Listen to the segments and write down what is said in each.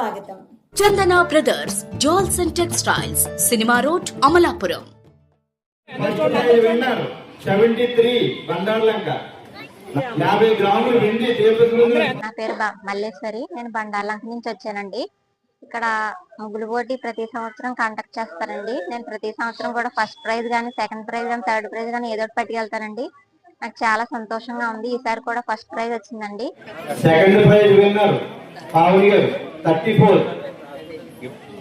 స్వాగతం. Chandana brothers jewels and textiles cinema road Amalapuram. విన్నారు. Seventy three Bandarlanka యాభై గ్రాములు వెండి దీపం నా పేరు బ- మల్లేశ్వరి. నేను బండార్లంక నుంచి వచ్చానండి. ఇక్కడ ముగ్గులు పోటీ ప్రతి సంవత్సరం కండక్ట్ చేస్తారండి. నేను ప్రతి సంవత్సరం కూడా ఫస్ట్ ప్రైజ్ గానీ సెకండ్ ప్రైజ్ గానీ థర్డ్ ప్రైజ్ గానీ ఏదో ఒకటి పట్టుకెళ్తానండి. నాకు చాలా సంతోషంగా ఉంది. ఈసారి కూడా ఫస్ట్ ప్రైజ్ వచ్చిందండి. సెకండ్ ప్రైజ్ విన్నారు పావుని గారు. Thirty four.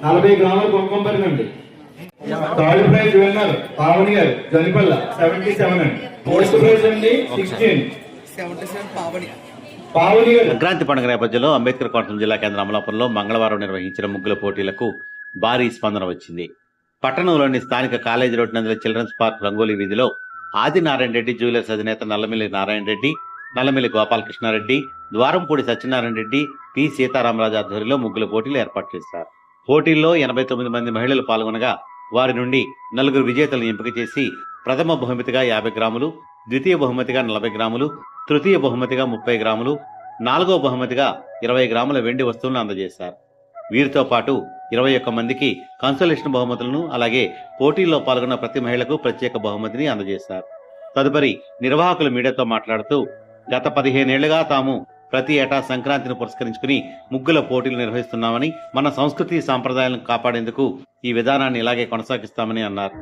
నలభై గ్రాముల కుంకుమ పరిగండి. థర్డ్ ప్రైజ్ విన్నర్ పావని గారు జనిపల్ల సెవెంటీ సెవెన్ అండి. ఫోర్త్ ప్రైజ్ అండి సిక్స్టీన్. సంక్రాంతి పండుగ నేపథ్యంలో అంబేద్కర్ కోటం జిల్లా కేంద్రం అమలాపురంలో మంగళవారం నిర్వహించిన ముగ్గుల పోటీలకు భారీ స్పందన వచ్చింది. పట్టణంలోని స్థానిక కాలేజీ రోడ్ నందుల చిల్డ్రన్స్ పార్క్ రంగోలీ వీధిలో ఆది నారాయణ రెడ్డి జ్యువెలర్స్ అధినేత నల్లమిల్లి నారాయణ రెడ్డి నల్లమిల్లి గోపాలకృష్ణారెడ్డి ద్వారంపూడి సత్యనారాయణ రెడ్డి పి. సీతారామరాజు ఆధ్వర్యంలో ముగ్గుల పోటీలు ఏర్పాటు చేశారు. పోటీల్లో ఎనభై తొమ్మిది మంది మహిళలు పాల్గొనగా వారి నుండి నలుగురు విజేతలను ఎంపిక చేసి ప్రథమ బహుమతిగా యాభై గ్రాములు ద్వితీయ బహుమతిగా నలభై గ్రాములు తృతీయ బహుమతిగా ముప్పై గ్రాములు నాలుగో బహుమతిగా ఇరవై గ్రాముల వెండి వస్తువులను అందజేశారు. వీరితో పాటు ఇరవై ఒక్క మందికి కన్సోలేషన్ బహుమతులను అలాగే పోటీల్లో పాల్గొన్న ప్రతి మహిళకు ప్రత్యేక బహుమతిని అందజేశారు. తదుపరి నిర్వాహకులు మీడియాతో మాట్లాడుతూ గత పదిహేనేళ్ళుగా తాము ప్రతి ఏటా సంక్రాంతిని పురస్కరించుకుని ముగ్గుల పోటీలు నిర్వహిస్తున్నామని మన సంస్కృతి సాంప్రదాయాలను కాపాడేందుకు ఈ విధానాన్ని ఇలాగే కొనసాగిస్తామని అన్నారు.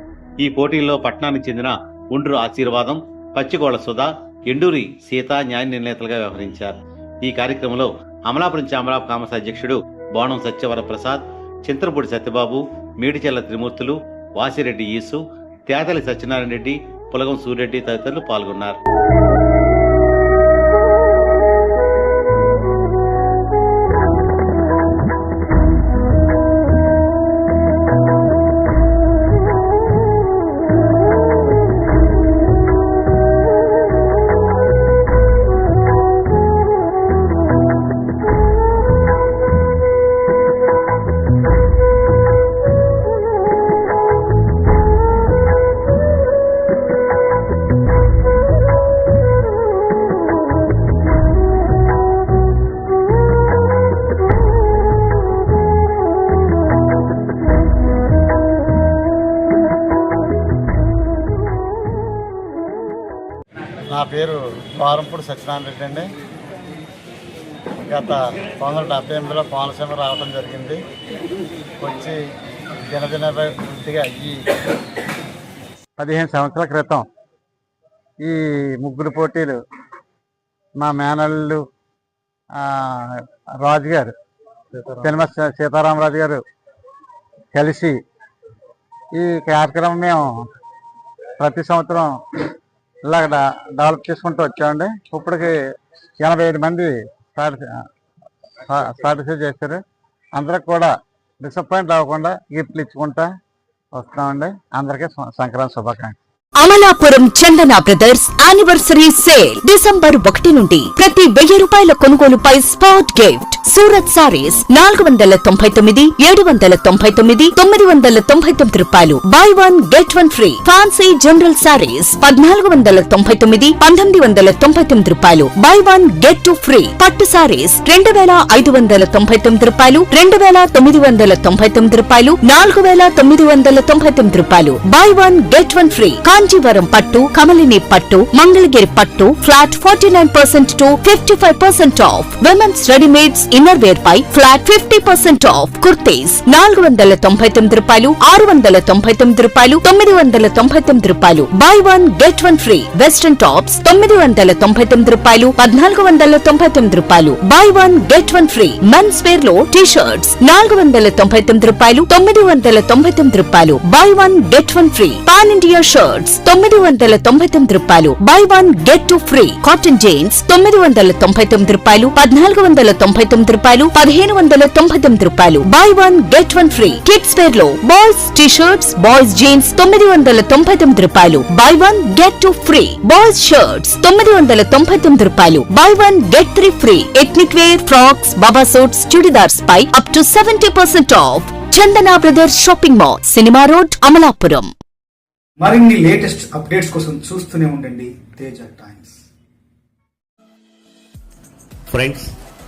ఈ పోటీల్లో పట్టణానికి చెందిన ఉండ్రు ఆశీర్వాదం పచ్చిగోళ సుధా ఎండూరి సీత న్యాయ నిర్ణేతలుగా వ్యవహరించారు. ఈ కార్యక్రమంలో అమలాపురం చామరాపు కామస అధ్యక్షుడు బోణం సత్యవర ప్రసాద్ చింతలపూడి సత్యబాబు మీడిచెల్ల త్రిమూర్తులు వాసిరెడ్డి ఈసు తేతలి సత్యనారాయణ రెడ్డి పులగం సూర్యరెడ్డి తదితరులు పాల్గొన్నారు. పేరు ద్వారంపూడి సత్యనారాయణ రెడ్డి అండి. గత పంతొమ్మిది వందల డెబ్బై ఎనిమిదిలో కోనసీమ రావడం జరిగింది. వచ్చి దినదిన ఈ పదిహేను సంవత్సరాల క్రితం ఈ ముగ్గురు పోటీలు మా మేనల్లు రాజు గారు సినిమా సీతారామరాజు గారు కలిసి ఈ కార్యక్రమం మేము ప్రతి సంవత్సరం ఇలాగ డెవలప్ చేసుకుంటూ వచ్చామండి. ఇప్పటికి ఎనభై ఐదు మంది పార్టిసిపేట్ చేశారు. అందరికి కూడా డిసప్పాయింట్ అవ్వకుండా గిఫ్ట్లు ఇచ్చుకుంటా వస్తామండి. అందరికీ సంక్రాంతి శుభాకాంక్షలు. Amalapuram Chandana brothers anniversary sale December ఒకటి నుండి ప్రతి వెయ్యి రూపాయల కొనుగోలుపై స్పాట్ గిఫ్ట్. సూరత్ సారీస్ నాలుగు వందల తొంభై తొమ్మిది ఏడు వందల తొంభై తొమ్మిది తొమ్మిది వందల తొంభై తొమ్మిది రూపాయలు. Buy one get one free fancy general saris పద్నాలుగు వందల తొంభై తొమ్మిది పంతొమ్మిది వందల తొంభై తొమ్మిది రూపాయలు. Buy one get two free పట్టు సారీస్ రెండు వేల ఐదు వందల తొంభై తొమ్మిది రూపాయలు. రెండు వేల తొమ్మిది వందల తొంభై తొమ్మిది రూపాయలు. నాలుగు వేల తొమ్మిది వందల తొంభై తొమ్మిది రూపాయలు. Buy one get one free Kanchivaram పట్టు కమలిని పట్టు మంగళగిరి పట్టు flat forty nine percent to fifty five percent off women's readymades inner wear pi flat fifty percent off kurtis నాలుగు వందల తొంభై తొమ్మిది రూపాయలు ఆరు వందల తొంభై తొమ్మిది రూపాయలు తొమ్మిది వందల తొంభై తొమ్మిది రూపాయలు buy one get one free western tops తొమ్మిది వందల తొంభై తొమ్మిది రూపాయలు పద్నాలుగు వందల తొంభై తొమ్మిది రూపాయలు buy one get one free men's వేర్లో T shirts నాలుగు వందల తొంభై తొమ్మిది రూపాయలు తొమ్మిది వందల తొంభై తొమ్మిది రూపాయలు buy one get one free pan India shirts తొమ్మిది వందల తొంభై తొమ్మిది రూపాయలు buy one get two free cotton jeans తొమ్మిది వందల తొంభై తొమ్మిది రూపాయలు పద్నాలుగు వందల తొంభై తొమ్మిది రూపాయలు పదిహేను వందల తొంభై తొమ్మిది రూపాయలు. Buy one get one free kids వేర్లో boys T shirts boys jeans తొమ్మిది వందల తొంభై తొమ్మిది రూపాయలు. Buy one get two free boys shirts తొమ్మిది వందల తొంభై తొమ్మిది రూపాయలు. Buy one get three free ethnic wear frocks baba suits churidars pi up to seventy percent off Chandana brothers shopping mall cinema road Amalapuram మరిన్ని latest updates కోసం చూస్తూనే ఉండండి Teja times. Friends